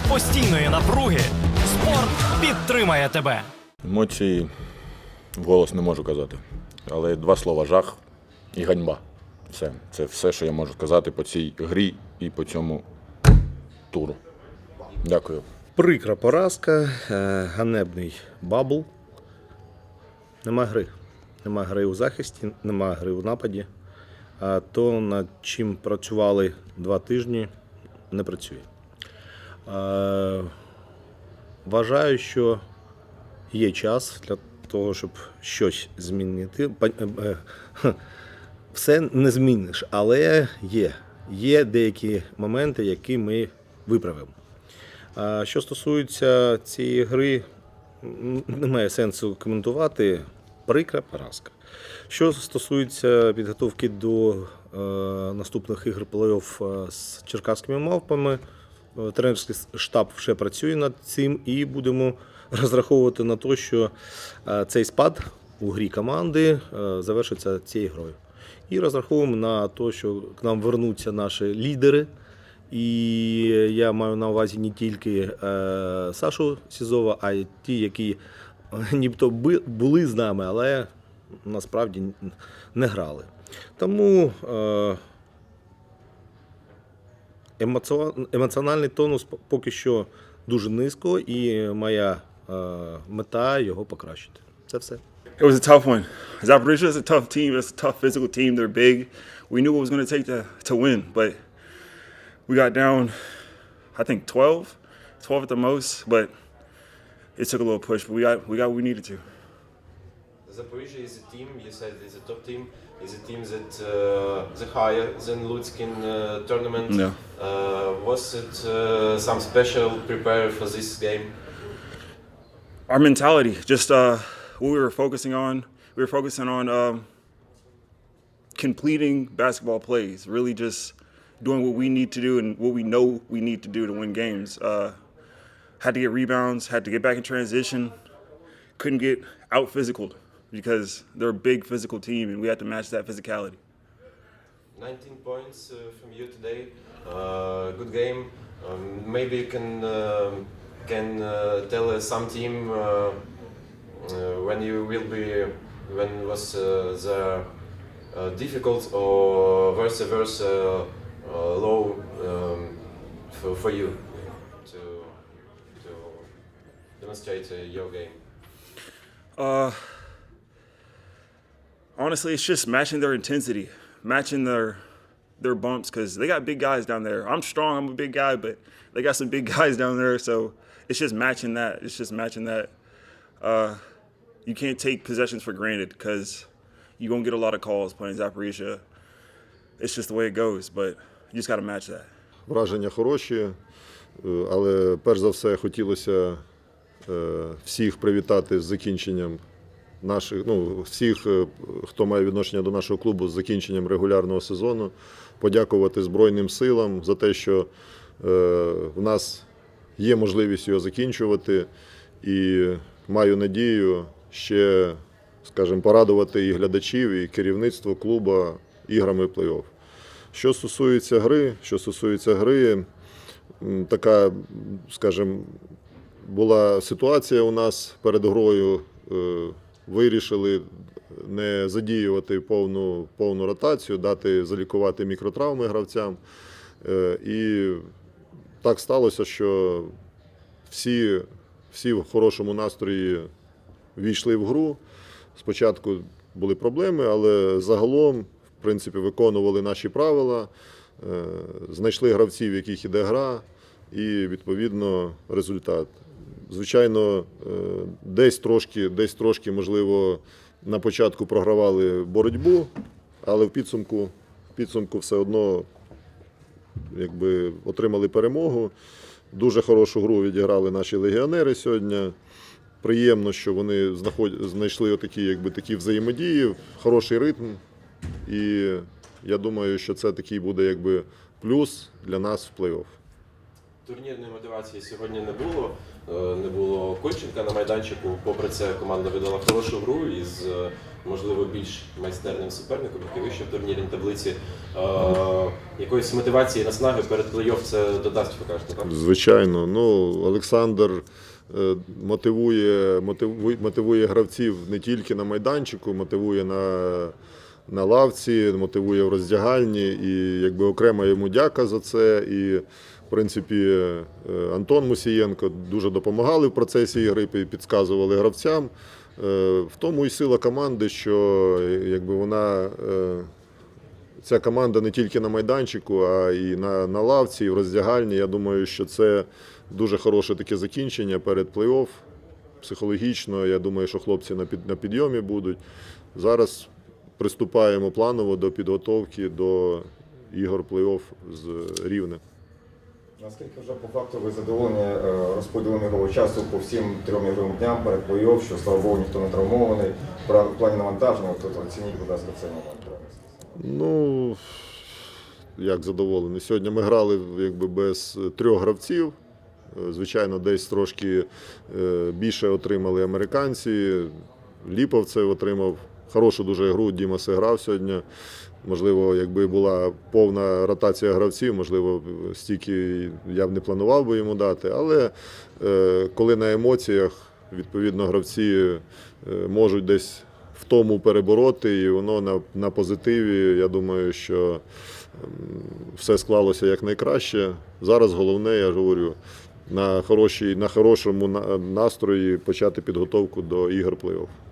серед постійної напруги спорт підтримає тебе. Емоції вголос не можу казати. Але два слова жах і ганьба. Все. Це все, що я можу сказати по цій грі і по цьому туру. Дякую. Прикра поразка, е, ганебний бабл. Нема гри. Нема гри у захисті, нема гри у нападі. А то, над чим працювали два тижні, не працює. Е, Вважаю, що є час для того, щоб щось змінити. Е, е, Все не зміниш, але є. Є деякі моменти, які ми виправимо. Що стосується цієї гри, немає сенсу коментувати. Прикра поразка. Що стосується підготовки до е, наступних ігор плей-офф з черкаськими мавпами, тренерський штаб вже працює над цим і будемо розраховувати на те, що е, цей спад у грі команди е, завершиться цією грою. І розраховуємо на те, що к нам вернуться наші лідери. І я маю на увазі не тільки е, Сашу Сізова, а й ті, які е, нібито були з нами, але насправді не грали. Тому е, емоціональний тонус поки що дуже низько, і моя е, мета його покращити. Це все. It was a tough one. Zaporizhia is a tough team. It's a tough physical team. They're big. We knew what it was going to take to, to win, but we got down, I think 12, 12 at the most, but it took a little push, but we got, we got what we needed to. Zaporizhia is a team, you said is a top team, is a team that uh, the higher than Lutskin uh, tournament. Yeah. Uh, was it uh, some special prepare for this game? Our mentality, just uh, what we were focusing on, we were focusing on um, completing basketball plays, really just doing what we need to do and what we know we need to do to win games. Uh, had to get rebounds, had to get back in transition, couldn't get out physical because they're a big physical team and we have to match that physicality. 19 points uh, from you today. Uh, good game. Um, maybe you can um can uh, tell us some team uh, uh, when you will be when was uh, the uh, difficult or vice versa uh, low um, for, for you to to demonstrate uh, your game. Uh, honestly, it's just matching their intensity, matching their their bumps because they got big guys down there. I'm strong, I'm a big guy, but they got some big guys down there, so it's just matching that. It's just matching that. Uh, you can't take possessions for granted because you're gonna get a lot of calls playing Zaporizhia. It's just the way it goes, but you just gotta match that. Враження хороші, е, але перш за все хотілося е, всіх привітати з закінченням наших, ну, всіх, е, хто має відношення до нашого клубу, з закінченням регулярного сезону. Подякувати Збройним силам за те, що е, в нас є можливість його закінчувати. І маю надію ще, скажімо, порадувати і глядачів, і керівництво клубу іграми плей-офф. Що стосується гри, що стосується гри, така, скажімо, була ситуація у нас перед грою. Вирішили не задіювати повну, повну ротацію, дати залікувати мікротравми гравцям. Е, І так сталося, що всі, всі в хорошому настрої війшли в гру. Спочатку були проблеми, але загалом, в принципі, виконували наші правила, е, знайшли гравців, в яких іде гра, і відповідно результат. Звичайно, е, десь трошки, десь трошки, можливо, на початку програвали боротьбу, але в підсумку, в підсумку все одно якби, отримали перемогу. Дуже хорошу гру відіграли наші легіонери сьогодні. Приємно, що вони знайшли отакі, якби, такі взаємодії, хороший ритм. І я думаю, що це такий буде якби, плюс для нас в плей-офф. Турнірної мотивації сьогодні не було. Е, Не було Кольченка на майданчику. Попри це, команда видала хорошу гру із е, можливо більш майстерним суперником, який вище в турнірній таблиці. Е, Якоїсь мотивації наснаги перед плей-офф це додасть, ви кажете, так? Звичайно, ну Олександр мотивує, мотивує, гравців не тільки на майданчику, мотивує на, на лавці, мотивує в роздягальні. І якби окрема йому дяка за це. І в принципі е, Антон Мусієнко дуже допомагали в процесі ігри, пі- підказували гравцям. Е, В тому і сила команди, що е, якби вона. Ця команда не тільки на майданчику, а і на, на лавці, і в роздягальні. Я думаю, що це дуже хороше таке закінчення перед плей-офф. Психологічно, я думаю, що хлопці на, під, на підйомі будуть. Зараз приступаємо планово до підготовки до ігор плей-офф з Рівне. Наскільки вже по факту ви задоволені е, розподілом ігрового часу по всім трьом ігровим дням перед плей-офф, що слава Богу, ніхто не травмований. В плані навантаження, от оцініть, будь ласка, цей момент. Ну, як задоволений. Сьогодні ми грали якби без трьох гравців. Е, Звичайно, десь трошки е, більше отримали американці. Ліповцев отримав хорошу дуже гру. Діма грав сьогодні. Можливо, якби була повна ротація гравців, можливо, стільки я б не планував би йому дати. Але е, коли на емоціях, відповідно, гравці е, можуть десь в тому перебороти, і воно на, на позитиві. Я думаю, що все склалося якнайкраще. Зараз головне, я говорю, на, хорошій, на хорошому настрої почати підготовку до ігор плей-офф.